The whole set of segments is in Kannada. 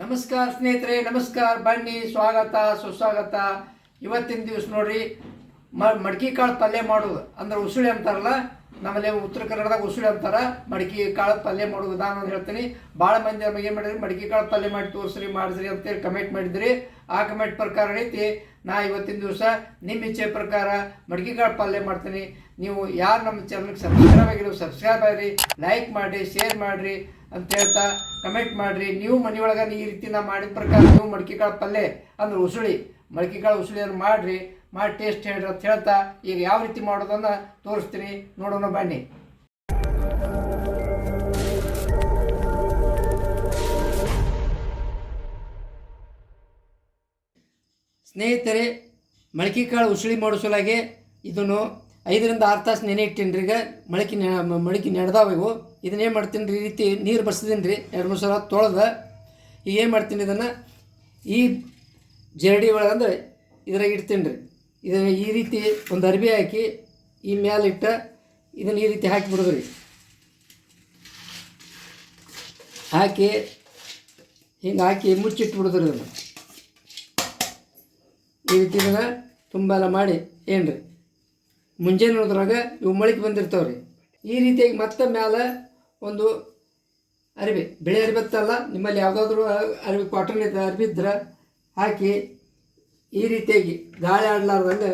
ನಮಸ್ಕಾರ ಸ್ನೇಹಿತರೆ, ನಮಸ್ಕಾರ ಬನ್ನಿ. ಸ್ವಾಗತ, ಸುಸ್ವಾಗತ. ಇವತ್ತಿನ ದಿವಸ ನೋಡ್ರಿ, ಮ, ಮಡ್ಕಿ ಕಾಳು ಪಲ್ಯ ಮಾಡೋದು. ಅಂದ್ರೆ ಉಸುಳಿ ಅಂತಾರಲ್ಲ, ನಮ್ಮಲ್ಲಿ ಉತ್ತರ ಕನ್ನಡದಾಗ ಉಸುಳಿ ಅಂತಾರ. ಮಡ್ಕಿ ಕಾಳು ಪಲ್ಯ ಮಾಡೋದು ವಿಧಾನ ಅಂತ ಹೇಳ್ತೀನಿ. ಭಾಳ ಮಂದಿ ನಮಗೆ ಏನು ಮಾಡಿದ್ರಿ, ಮಡಿಕೆ ಕಾಳು ಪಲ್ಯ ಮಾಡಿ ತೋರಿಸ್ರಿ, ಮಾಡಿಸ್ರಿ ಅಂತೇಳಿ ಕಮೆಂಟ್ ಮಾಡಿದ್ರಿ. ಆ ಕಮೆಂಟ್ ಪ್ರಕಾರ ಐತಿ ನಾ ಇವತ್ತಿನ ದಿವಸ ನಿಮ್ಮ ಇಚ್ಛೆ ಪ್ರಕಾರ ಮಡಿಕೆ ಕಾಳು ಪಲ್ಯ ಮಾಡ್ತೀನಿ. ನೀವು ಯಾರು ನಮ್ಮ ಚಾನಲ್ಗೆ ಸಬ್ಸ್ಕ್ರೈಬ್ ಆಗಿರೋ ಸಬ್ಸ್ಕ್ರೈಬ್ ಆಗಿರಿ. ಲೈಕ್ ಮಾಡಿರಿ ಶೇರ್ ಮಾಡಿರಿ. ಅಂತ ಹೇಳ್ತಾ ಕಮೆಂಟ್ ಮಾಡಿರಿ. ನೀವು ಮನೆಯೊಳಗೆ ಈ ರೀತಿ ನಾ ಮಾಡಿದ ಪ್ರಕಾರ ನೀವು ಮಡ್ಕಿ ಕಾಳು ಪಲ್ಯ ಅಂದ್ರೆ ಉಸುಳಿ. ಮಡ್ಕಿ ಕಾಳು ಅಂದ್ರೆ ಮಾಡಿರಿ? ಮಾಡಿ ಟೇಸ್ಟ್ ಹೇಳ್ರಿ ಅಂತ ಹೇಳ್ತಾ ಈಗ ಯಾವ ರೀತಿ ಮಾಡೋದನ್ನ ತೋರಿಸ್ತೀನಿ. ನೋಡೋಣ ಬನ್ನಿ. ಸ್ನೇಹಿತರೆ ಮೊಳಕೆ ಕಾಳು ಉಸುಳಿ ಮಾಡೋ ಇದನ್ನು ಐದರಿಂದ ಆರು ತಾಸು ನೆನೆ ಇಟ್ಟೀನಿ ಈಗ ಮೊಳಕೆ ಮೊಳಕೆ ನೆಡ್ದಾವೆ ಇವು. ಇದನ್ನೇನು ಮಾಡ್ತೀನಿ ರೀ, ಈ ರೀತಿ ನೀರು ಬರ್ಸಿದ್ದೀನಿ ರೀ, ಎರಡು ಮೂರು ಸಲ ತೊಳೆದ ಈಗ ಏನು ಮಾಡ್ತೀನಿ ಇದನ್ನು, ಈ ಜರಡಿ ಒಳಗೆ ಅಂದರೆ ಇದ್ರಾಗ ಇಡ್ತೀನಿ ರೀ. ಇದನ್ನು ಈ ರೀತಿ ಒಂದು ಅರ್ಬಿ ಹಾಕಿ, ಈ ಮ್ಯಾಲೆ ಇಟ್ಟ ಇದನ್ನು ಈ ರೀತಿ ಹಾಕಿ ಬಿಡೋದು ರೀ ಹಾಕಿ, ಹಿಂಗೆ ಹಾಕಿ ಮುಚ್ಚಿಟ್ಬಿಡೋದು ರೀ ಇದನ್ನು. ಈ ರೀತಿ ಇದನ್ನು ತುಂಬ ಎಲ್ಲ ಮಾಡಿ ಏನು ರೀ ಮುಂಜಾನೆ ನೋಡಿದ್ರಾಗ ಇವು ಮೊಳಕೆ ಬಂದಿರ್ತಾವೆ ರೀ ಈ ರೀತಿಯಾಗಿ ಮತ್ತೆ ಮ್ಯಾಲೆ ಒಂದು ಅರಿವಿ ಬಿಳಿ ಅರಿವಿ ಇತ್ತಲ್ಲ ನಿಮ್ಮಲ್ಲಿ ಯಾವುದಾದ್ರೂ ಅರಿವಿ ಕಾಟನ್ ಇದ್ದ ಅರಿವಿ ಇದ್ರೆ ಹಾಕಿ ಈ ರೀತಿಯಾಗಿ ಗಾಳಿ ಆಡ್ಲಾರ್ದಂಗೆ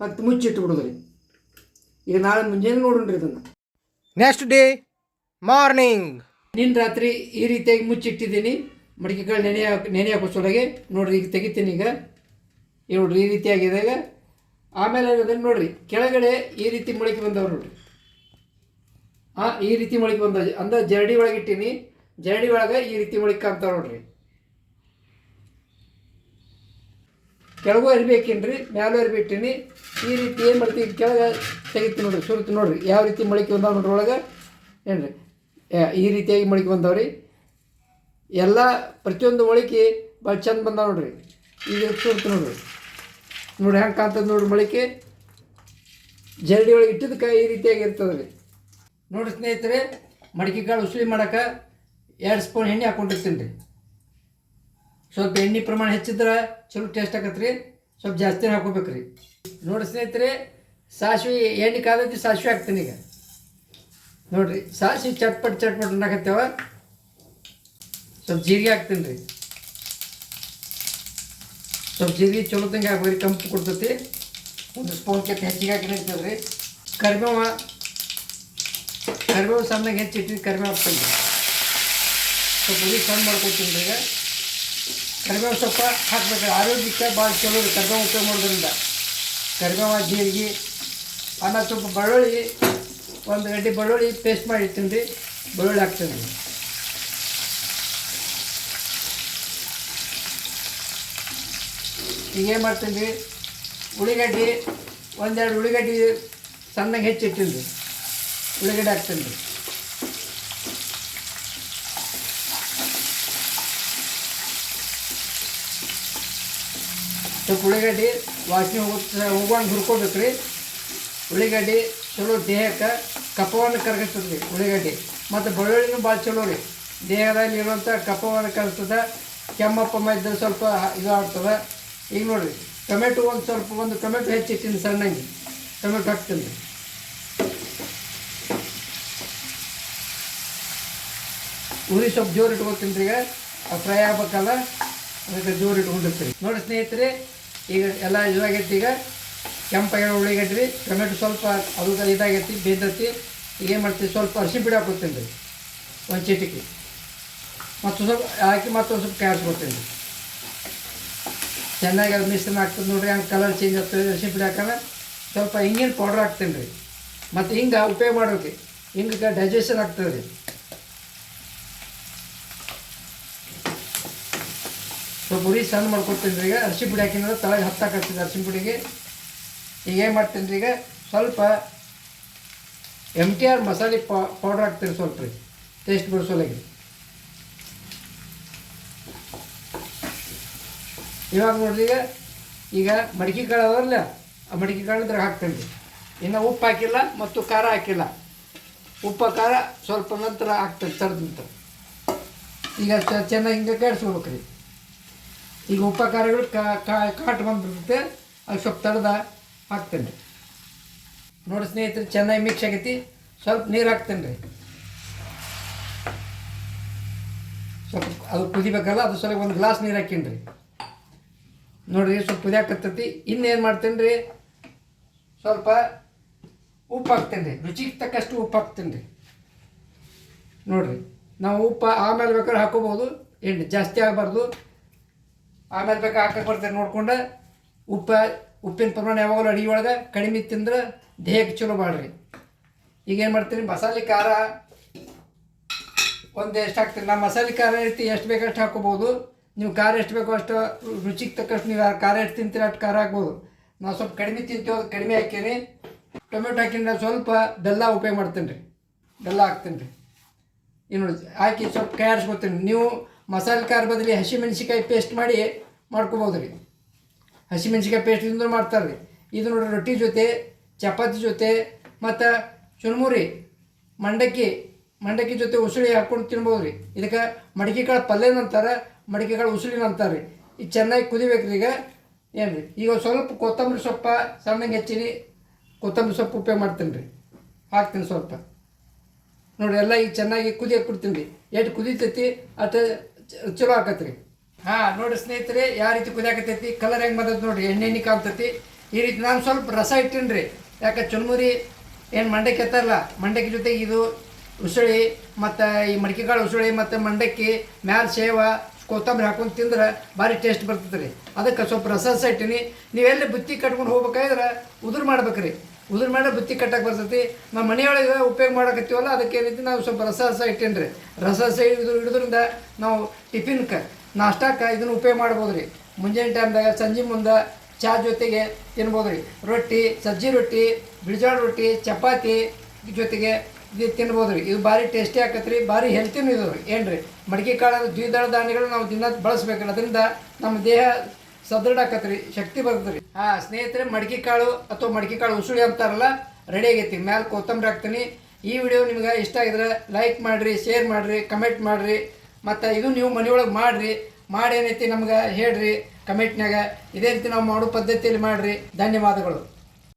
ಮತ್ತೆ ಮುಚ್ಚಿಟ್ಟು ಬಿಡೋದ್ರಿ. ಈಗ ನಾಳೆ ಮುಂಜಾನೆ ನೋಡೋಣ ರೀ ಇದನ್ನು. ನೆಕ್ಸ್ಟ್ ಡೇ ಮಾರ್ನಿಂಗ್ ನಿನ್ನ ರಾತ್ರಿ ಈ ರೀತಿಯಾಗಿ ಮುಚ್ಚಿಟ್ಟಿದ್ದೀನಿ. ಮಡಿಕೆಗಳು ನೆನೆ ಹಾಕಿ ನೆನೆ ಹಾಕೋ ಸೊಳಗೆ ನೋಡ್ರಿ ಈಗ ತೆಗಿತೀನಿ ಈಗ. ನೋಡ್ರಿ ಈ ರೀತಿಯಾಗಿದೆ ಆಮೇಲೆ ಅದನ್ನು ನೋಡ್ರಿ. ಕೆಳಗಡೆ ಈ ರೀತಿ ಮೊಳಕೆ ಬಂದವ್ರು ನೋಡ್ರಿ. ಹಾಂ ಈ ರೀತಿ ಮೊಳಕೆ ಬಂದ ಅಂದ್ರೆ ಜರಡಿ ಒಳಗೆ ಇಟ್ಟೀನಿ. ಜರಡಿ ಒಳಗೆ ಈ ರೀತಿ ಮೊಳಕೆ ಕಾಣ್ತಾವೆ ನೋಡ್ರಿ. ಕೆಳಗೂ ಅರಿಬೇಕೇನ್ರಿ ಮ್ಯಾಲೂ ಅರಿಬಿಟ್ಟಿನಿ ಈ ರೀತಿ ಏನು ಮಾಡ್ತೀವಿ? ಕೆಳಗೆ ತೆಗಿತೀನಿ ನೋಡ್ರಿ ಸುರಿತು ನೋಡ್ರಿ. ಯಾವ ರೀತಿ ಮೊಳಕೆ ಬಂದಾವ ನೋಡ್ರಿ ಒಳಗೆ? ಏನ್ರಿ? ಈ ರೀತಿಯಾಗಿ ಮೊಳಕೆ ಬಂದಾವ್ರಿ. ಎಲ್ಲ ಪ್ರತಿಯೊಂದು ಮೊಳಕೆ ಭಾಳ ಚಂದ ಬಂದಾವ ನೋಡ್ರಿ. ಈಗ ಸುರಿತು ನೋಡ್ರಿ. ನೋಡಿ ಹೆಂಗೆ ಕಾಣ್ತದೆ ನೋಡ್ರಿ ಮೊಳಕೆ ಜರಡಿ ಒಳಗೆ ಇಟ್ಟಿದ್ದಕ್ಕೆ ಈ ರೀತಿಯಾಗಿ ಇರ್ತದೆ ರೀ ನೋಡಿ ಸ್ನೇಹಿತರೆ, ಮಡಿಕೆ ಕಾಳು ಉಸುಳಿ ಮಾಡೋಕೆ ಎರಡು ಸ್ಪೂನ್ ಎಣ್ಣೆ ಹಾಕ್ಕೊಂಡಿರ್ತೀನಿ ರೀ. ಸ್ವಲ್ಪ ಎಣ್ಣೆ ಪ್ರಮಾಣ ಹೆಚ್ಚಿದ್ರೆ ಚಲೋ ಟೇಸ್ಟ್ ಆಗತ್ತೆ ರೀ ಸ್ವಲ್ಪ ಜಾಸ್ತಿನೇ ಹಾಕೋಬೇಕು ರೀ. ನೋಡಿ ಸ್ನೇಹಿತರೆ, ಸಾಸಿವೆ ಎಣ್ಣೆ ಕಾದೈತಿ ಸಾಸಿವೆ ಹಾಕ್ತೀನಿ ಈಗ. ನೋಡಿರಿ, ಸಾಸಿವೆ ಚಟ್ಪಟ್ ಚಟ್ಪಟ್ ಅನ್ನಕತ್ತೇವ ಸ್ವಲ್ಪ ಜೀರಿಗೆ ಹಾಕ್ತೀನಿ ರೀ. ಸ್ವಲ್ಪ ಜೀರಿಗೆ ಚಲೋ ತಂಗೆ ರೀ ಕಂಪು ಕೊಡ್ತೈತಿ. ಒಂದು ಸ್ಪೂನ್ ಕೆತ್ತ ಹೆಚ್ಚಿಗೆ ಹಾಕಿ ರೀ ಕರಿಬೇವ ಕರಿಬೇವು ಸಣ್ಣಗೆ ಹೆಚ್ಚಿಟ್ಟು ಕರಿಬೇವು ರೀ ಸ್ವಲ್ಪ ಹುಳಿ ಸಣ್ಣ ಮಾಡ್ಕೊತೀನಿ ರೀ ಈಗ ಕರಿಬೇವು ಸೊಪ್ಪ ಹಾಕ್ಬೇಕು. ಆರೋಗ್ಯಕ್ಕೆ ಭಾಳ ಚಲೋ ಕರಿಬೇವು ಉಪಯೋಗ ಮಾಡೋದ್ರಿಂದ. ಕರಿಬೇವು, ಜೀರಿಗೆ ಆಮೇಲೆ ಸ್ವಲ್ಪ ಬೆಳ್ಳುಳ್ಳಿ, ಒಂದು ಗಡ್ಡೆ ಬೆಳ್ಳುಳ್ಳಿ ಪೇಸ್ಟ್ ಮಾಡಿ ರೀ. ಬೆಳ್ಳುಳ್ಳಿ ಹಾಕ್ತೀನಿ ಏನು ಮಾಡ್ತೀನಿ ಉಳ್ಳಿಗಡ್ಡಿ ಒಂದೆರಡು ಉಳ್ಳಿಗಡ್ಡಿ ಸಣ್ಣಗೆ ಹೆಚ್ಚಿಟ್ಟಿನಿ ರೀ. ಉಳ್ಳಿಗಡ್ಡೆ ಹಾಕ್ತೀನಿ ರೀ. ಸ್ವಲ್ಪ ಉಳ್ಳಾಗಡ್ಡಿ ವಾಸನೆ ಹೋಗುತ್ತೆ ಹೋಗೋಣ ಹುರ್ಕೋಬೇಕು ರೀ. ಉಳ್ಳಾಗಡ್ಡಿ ಚಲೋ ದೇಹಕ್ಕೆ, ಕಫವನ್ನು ಕರಗಿಸ್ತದೆ ರೀ ಉಳ್ಳಿಗಡ್ಡಿ. ಮತ್ತು ಬೆಳ್ಳುಳ್ಳಿನೂ ಭಾಳ ಚಲೋ ರೀ. ದೇಹದಲ್ಲಿ ಇರುವಂಥ ಕಫವನ್ನು ಕರಗ್ತದೆ. ಕೆಮ್ಮಪ್ಪಮ್ಮ ಇದ್ದರೆ ಸ್ವಲ್ಪ ಇದು ಆಗ್ತದೆ. ಈಗ ನೋಡಿರಿ, ಟೊಮೆಟೊ ಒಂದು ಸ್ವಲ್ಪ, ಒಂದು ಟೊಮೆಟೊ ಹೆಚ್ಚಿಟ್ಟಿನಿ ಸಣ್ಣಂಗೆ. ಟೊಮೆಟೊ ಹಾಕ್ತೀನಿ ಉರಿ ಸ್ವಲ್ಪ ಜೋರು ಇಟ್ಕೊತೀನಿ ಈಗ ಫ್ರೈ ಆಗ್ಬೇಕಲ್ಲ, ಅದಕ್ಕೆ ಜೋರು ಇಟ್ಕೊಂಡಿರ್ತೀರಿ. ನೋಡಿ ಸ್ನೇಹಿತರೆ, ಈಗ ಎಲ್ಲ ಇದಾಗೈತಿ ಈಗ. ಕೆಂಪಾಗಿರೋ ಉಳ್ಳಿಗಡ್ಡಿ ರೀ ಟೊಮೆಟೊ ಸ್ವಲ್ಪ ಅದು ಇದಾಗೈತಿ ಬೇಂದತಿ ಈಗ ಏನು ಮಾಡ್ತೀವಿ ಸ್ವಲ್ಪ ಅರಿಶಿನ ಬಿಡಿ ಹಾಕೋತೀನಿ ರೀ ಒಂದು ಚಿಟಿಕೆ ಮತ್ತು ಸ್ವಲ್ಪ ಹಾಕಿ ಮತ್ತೊಂದು ಸ್ವಲ್ಪ ಕಾಯಿಸ್ಕೊತೀನಿ ರೀ ಚೆನ್ನಾಗಿ ಅದು ಮಿಶ್ರಣ ಆಗ್ತದೆ ನೋಡ್ರಿ, ಹಂಗೆ ಕಲರ್ ಚೇಂಜ್ ಆಗ್ತದೆ ಅರಿಶಿನ ಬಿಡಿ ಹಾಕೋಣ ಸ್ವಲ್ಪ ಹಿಂಗಿನ ಪೌಡ್ರ್ ಹಾಕ್ತೀನಿ ರೀ ಮತ್ತು ಹಿಂಗೆ ಉಪಯೋಗ ಮಾಡೋಕೆ ಹಿಂಗೆ ಡೈಜೆಷನ್ ಆಗ್ತದೆ. ರೀ ಸ್ವಲ್ಪ ಉರಿ ಸಣ್ಣ ಮಾಡ್ಕೊಡ್ತೀನಿ ಈಗ. ಅರಿಶಿನ ಪುಡಿ ಹಾಕಿದ್ರೆ ತಳಗೆ ಹತ್ತಾಕತ್ತೀನಿ ಅರಿಶಿನ ಪುಡಿಗೆ. ಈಗ ಏನು ಮಾಡ್ತೀನಿ ಈಗ ಸ್ವಲ್ಪ ಎಂ ಟಿ ಆರ್ ಮಸಾಲೆ ಪೌಡ್ರ್ ಹಾಕ್ತೀನಿ ಸ್ವಲ್ಪ ರೀ. ಟೇಸ್ಟ್ ಬಿಡಿಸೋಲಾಗಿ ಇವಾಗ ನೋಡ್ರಿ ಈಗ ಈಗ ಮಡಿಕೆ ಕಾಳು ಅದಾವಲ್ಲ, ಆ ಮಡಿಕೆ ಕಾಳು ಇದ್ರಾಗ ಹಾಕ್ತೀನಿ ಇನ್ನು ಉಪ್ಪು ಹಾಕಿಲ್ಲ ಮತ್ತು ಖಾರ ಹಾಕಿಲ್ಲ. ಉಪ್ಪು, ಖಾರ ಸ್ವಲ್ಪ ನಂತರ ಹಾಕ್ತೀನಿ, ತರದ ನಂತರ. ಈಗ ಚೆನ್ನಾಗಿ ಹಿಂಗೆ ರೀ. ಈಗ ಉಪಕಾರಗಳು ಕಾಟ್ ಬಂದ್ಬಿಡುತ್ತೆ. ಅದು ಸ್ವಲ್ಪ ತಡೆದ ಹಾಕ್ತೇನೆ ರೀ ನೋಡಿ ಸ್ನೇಹಿತರೆ, ಚೆನ್ನಾಗಿ ಮಿಕ್ಸ್ ಆಗೈತಿ. ಸ್ವಲ್ಪ ನೀರು ಹಾಕ್ತೇನೆ ರೀ ಸ್ವಲ್ಪ ಅದು ಕುದಿಬೇಕಲ್ಲ, ಅದು ಸ್ವಲ್ಪ ಒಂದು ಗ್ಲಾಸ್ ನೀರು ಹಾಕೀನಿ ರೀ ನೋಡ್ರಿ, ಸ್ವಲ್ಪ ಕುದಿಯಾಕತ್ತೈತಿ ಇನ್ನೇನು ಮಾಡ್ತೇನೆ ರೀ ಸ್ವಲ್ಪ ಉಪ್ಪು ಹಾಕ್ತೇನೆ ರೀ ರುಚಿಗೆ ತಕ್ಕಷ್ಟು ಉಪ್ಪು ಹಾಕ್ತೇನೆ ರೀ ನೋಡಿರಿ, ನಾವು ಉಪ್ಪು ಆಮೇಲೆ ಬೇಕಾದ್ರೆ ಹಾಕೋಬೋದು ಎಣ್ಣೆ ಜಾಸ್ತಿ ಆಗಬಾರ್ದು. ಆಮೇಲೆ ಬೇಕು ಹಾಕಕ್ಕೆ ಬರ್ತೇನೆ ನೋಡ್ಕೊಂಡು ಉಪ್ಪ, ಉಪ್ಪಿನ ಪ್ರಮಾಣ ಯಾವಾಗಲೂ ಅಡಿಗೆ ಒಳಗೆ ಕಡಿಮೆ ತಿಂದ್ರೆ ದೇಹಕ್ಕೆ ಚಲೋ ಮಾಡ್ರಿ. ಈಗ ಏನು ಮಾಡ್ತೀನಿ? ಮಸಾಲೆ ಖಾರ ಒಂದು ಎಷ್ಟು ಹಾಕ್ತೀನಿ? ನಾನು ಮಸಾಲೆ ಖಾರ ಇರ್ತಿ ಎಷ್ಟು ಬೇಕಷ್ಟು ಹಾಕೋಬೋದು. ನೀವು ಖಾರ ಎಷ್ಟು ಬೇಕೋ ಅಷ್ಟು ರುಚಿಗೆ ತಕ್ಕಷ್ಟು ನೀವು ಖಾರ ಎಷ್ಟು ತಿಂತೀರ ಅಷ್ಟು ಖಾರ ಹಾಕ್ಬೋದು. ನಾವು ಸ್ವಲ್ಪ ಕಡಿಮೆ ತಿಂತೀವಿ ಕಡಿಮೆ ಹಾಕೀನಿ ಟೊಮೆಟೊ ಹಾಕಿನ ಸ್ವಲ್ಪ ಬೆಲ್ಲ ಉಪಯೋಗ ಮಾಡ್ತೀನಿ ರೀ ಬೆಲ್ಲ ಹಾಕ್ತೀನಿ ರೀ ನೋಡಿ ಹಾಕಿ ಸ್ವಲ್ಪ ಕೈ ನೀವು ಮಸಾಲೆ ಖಾರ ಬದಲಿ ಹಸಿಮೆಣ್ಸಿಕಾಯಿ ಪೇಸ್ಟ್ ಮಾಡಿ ಮಾಡ್ಕೋಬೋದು ರೀ. ಹಸಿಮೆಣ್ಸಿಕಾಯಿ ಪೇಸ್ಟ್ ಇಂದ ಮಾಡ್ತಾರೆ ರೀ. ಇದು ನೋಡಿರಿ ರೊಟ್ಟಿ ಜೊತೆ, ಚಪಾತಿ ಜೊತೆ, ಮತ್ತು ಚುನ್ಮೂರಿ ಮಂಡಕ್ಕಿ ಮಂಡಕ್ಕಿ ಜೊತೆ ಉಸುಳಿ ಹಾಕ್ಕೊಂಡು ತಿನ್ಬೋದು ರೀ. ಇದಕ್ಕೆ ಮಡಿಕೆ ಕಾಳು ಪಲ್ಯನ ಅಂತಾರೆ ಮಡಿಕೆ ಕಾಳು ಉಸುಳಿನ ಅಂತಾರೆ ರೀ. ಈಗ ಚೆನ್ನಾಗಿ ಕುದಿಬೇಕು ರೀ ಈಗ. ಏನು ರೀ? ಈಗ ಸ್ವಲ್ಪ ಕೊತ್ತಂಬರಿ ಸೊಪ್ಪ ಸಣ್ಣಗೆ ಹೆಚ್ಚಿನಿ ಕೊತ್ತಂಬರಿ ಸೊಪ್ಪು ಉಪಯೋಗ ಮಾಡ್ತೀನಿ ರೀ. ಹಾಕ್ತೀನಿ ಸ್ವಲ್ಪ. ನೋಡಿ ಎಲ್ಲ ಈಗ ಚೆನ್ನಾಗಿ ಕುದಿಯಕ್ಕೆ ಕೊಡ್ತೀನಿ ರೀ. ಎಷ್ಟು ಕುದಿತೈತಿ ಅಷ್ಟು ಚಲೋ ಆಕತ್ರಿ. ಹಾಂ ನೋಡಿ ಸ್ನೇಹಿತರೆ, ಯಾವ ರೀತಿ ಕುದಿಯಾಕತೈತಿ ಕಲರ್ ಹೆಂಗೆ ಬಂದದ ನೋಡಿರಿ ಎಣ್ಣೆ ಎಣ್ಣೆ ಕಾಣ್ತೈತಿ. ಈ ರೀತಿ ನಾನು ಸ್ವಲ್ಪ ರಸ ಇಟ್ಟೀನಿ ರೀ. ಯಾಕೆ ಚುಲ್ಮುರಿ, ಏನು ಮಂಡಕ್ಕಿ ಎತ್ತಲ್ಲ ಮಂಡಕ್ಕಿ ಜೊತೆಗೆ ಇದು ಉಸುಳಿ, ಮತ್ತು ಈ ಮಡಿಕೆಕಾಳು ಉಸುಳಿ, ಮತ್ತು ಮಂಡಕ್ಕಿ, ಮ್ಯಾಲ ಸೇವ, ಕೊತ್ತಂಬರಿ ಹಾಕೊಂಡು ತಿಂದ್ರೆ ಭಾರಿ ಟೇಸ್ಟ್ ಬರ್ತದೆ ರೀ ಅದಕ್ಕೆ ಸ್ವಲ್ಪ ರಸ ರಸ ಇಟ್ಟೀನಿ. ನೀವೆಲ್ಲಿ ಬುತ್ತಿ ಕಟ್ಕೊಂಡು ಹೋಗ್ಬೇಕಾದ್ರೆ ಉದುರು ಮಾಡ್ಬೇಕು ರೀ ಉದುರು ಮೇಲೆ ಬುತ್ತಿ ಕಟ್ಟಕ್ಕೆ ಬರ್ತೈತಿ. ನಮ್ಮ ಮನೆಯೊಳಗೆ ಉಪಯೋಗ ಮಾಡಕತ್ತೀವಲ್ಲ, ಅದಕ್ಕೆ ರೀತಿ ನಾವು ಸ್ವಲ್ಪ ರಸ ರಸ ಇಟ್ಟೇನಿ ರೀ ರಸ ರಸ ಹಿಡಿದು ಹಿಡಿದ್ರಿಂದ ನಾವು ಟಿಫಿನ್ಗೆ ನಾಷ್ಟಕ್ಕೆ ಇದನ್ನು ಉಪಯೋಗ ಮಾಡ್ಬೋದು ರೀ ಮುಂಜಾನೆ ಟೈಮ್ದಾಗ ಸಂಜೆ ಮುಂದೆ ಚಹಾ ಜೊತೆಗೆ ತಿನ್ಬೋದು ರೀ ರೊಟ್ಟಿ, ಸಜ್ಜಿ ರೊಟ್ಟಿ ಬಿಳಿಜಾಳ ರೊಟ್ಟಿ, ಚಪಾತಿ ಜೊತೆಗೆ ಇದು ತಿನ್ಬೋದು ರೀ ಇದು ಭಾರಿ ಟೇಸ್ಟಿ ಆಕತ್ರಿ ರೀ ಭಾರಿ ಹೆಲ್ತಿನೂ ಇದು ರೀ ಏನು ರೀ ಮಡಿಕೆ ಕಾಳು ದ್ವಿದಳ ಧಾನ್ಯಗಳು ನಾವು ದಿನ ಬಳಸ್ಬೇಕಲ್ಲ ಅದರಿಂದ ನಮ್ಮ ದೇಹ ಸದೃಢ ಆಕತ್ರಿ, ಶಕ್ತಿ ಬರ್ತದ್ರಿ. ಹಾ, ಸ್ನೇಹಿತರೆ, ಮಡಿಕೆ ಕಾಳು ಅಥವಾ ಮಡಿಕೆ ಕಾಳು ಉಸುಳಿ ಅಂತಾರಲ್ಲ ರೆಡಿ ಆಗೈತಿ. ಮ್ಯಾಲೆ ಕೊತ್ತಂಬರಿ ಹಾಕ್ತೀನಿ. ಈ ವಿಡಿಯೋ ನಿಮ್ಗೆ ಇಷ್ಟ ಆಗಿದ್ರೆ ಲೈಕ್ ಮಾಡಿರಿ ಶೇರ್ ಮಾಡಿರಿ ಕಮೆಂಟ್ ಮಾಡಿರಿ. ಮತ್ತು ಇದು ನೀವು ಮನೆಯೊಳಗೆ ಮಾಡಿರಿ. ಮಾಡಿ ಏನೈತಿ ನಮ್ಗೆ ಹೇಳ್ರಿ ಕಮೆಂಟ್ನಾಗ ಇದೇ ರೀತಿ ನಾವು ಮಾಡೋ ಪದ್ಧತಿಯಲ್ಲಿ ಮಾಡಿರಿ. ಧನ್ಯವಾದಗಳು.